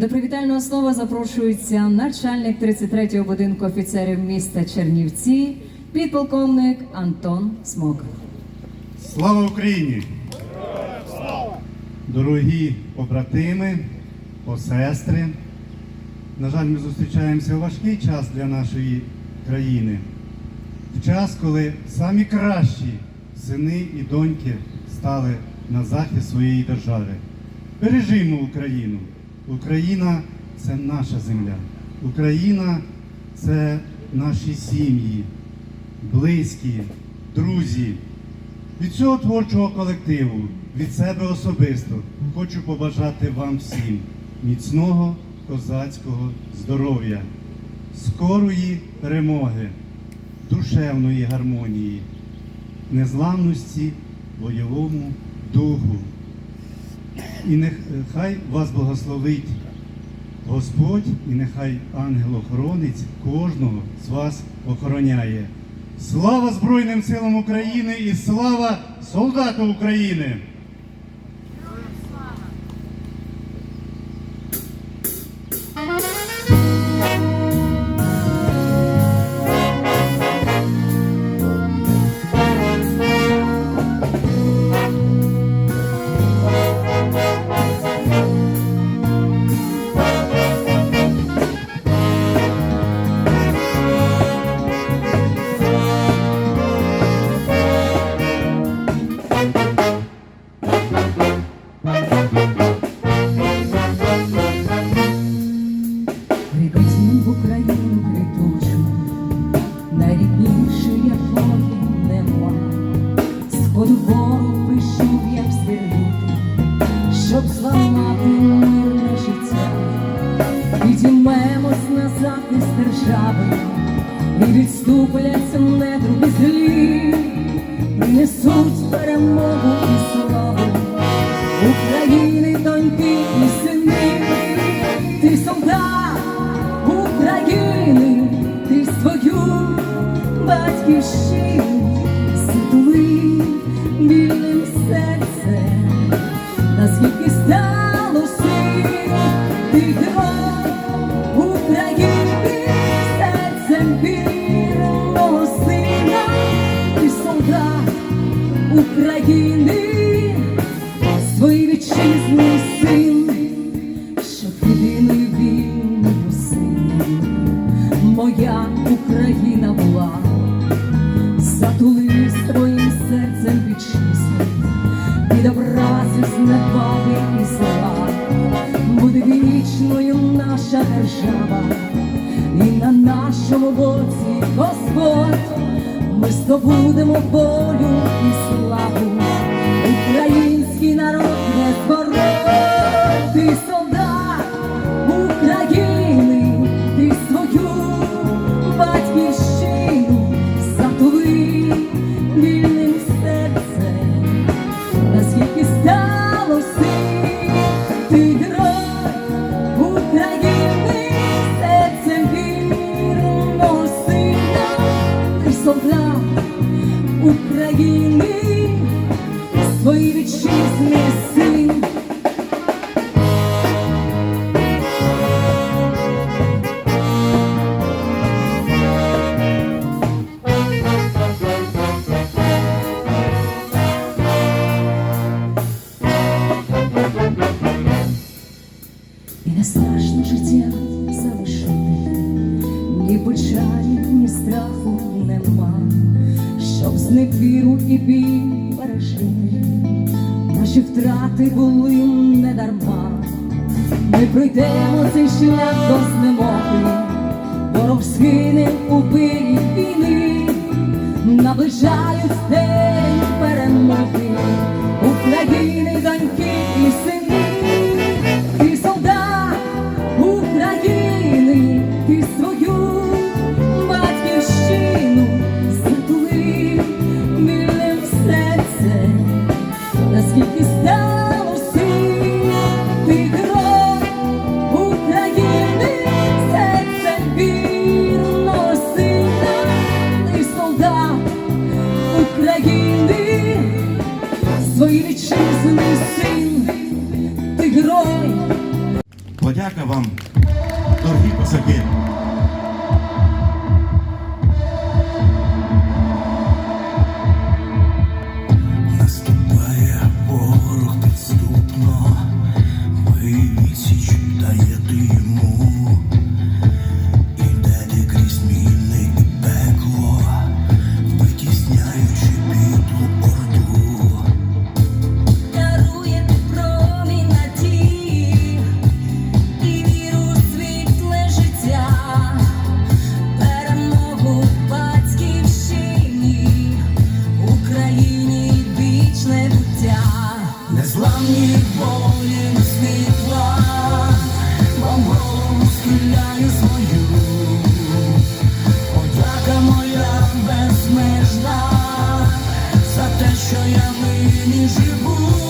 До привітального слова запрошується начальник 33-го будинку офіцерів міста Чернівці, підполковник Антон Смок. Слава Україні! Дорогі побратими, посестри. На жаль, ми зустрічаємося у важкий час для нашої країни. В час, коли самі кращі сини і доньки стали на захист своєї держави. Бережімо Україну. Україна це наша земля. Україна це наші сім'ї, близькі, друзі. Від цього творчого колективу, від себе особисто, хочу побажати вам всім міцного козацького здоров'я, скорої перемоги, душевної гармонії, незламності бойовому духу. І нехай вас благословить Господь, і нехай ангел-охоронець кожного з вас охороняє. Слава Збройним силам України і слава солдату України! Захист і відступляться недруги злі, принесуть перемогу і славу. України, доньки і сини, ти солдат України, ти свою батьківщину держава, і на нашому боці Господь, ми здобудемо волю і славу. Український народ не зборов, ти солдат України, ти свою батьківщину України свої вітчизни син. Втрати були не дарма. Ми пройдемо цей шлях до знемоги, ворог скине у пирі війни, наближають день перемоги України, доньки і сини. Devam. життя, незламні волі на світла, вам голову схиляю свою, подяка моя безмежна. За те, що я нині живу.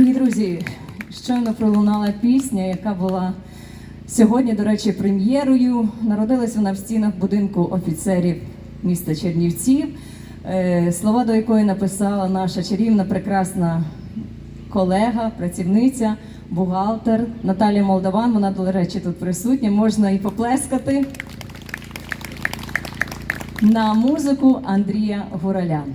Дорогі друзі, щойно пролунала пісня, яка була сьогодні, до речі, прем'єрою. Народилась вона в стінах будинку офіцерів міста Чернівців, е, слова до якої написала наша чарівна, прекрасна колега, працівниця, бухгалтер Наталія Молдаван. Вона, до речі, тут присутня. Можна і поплескати на музику Андрія Гуралян.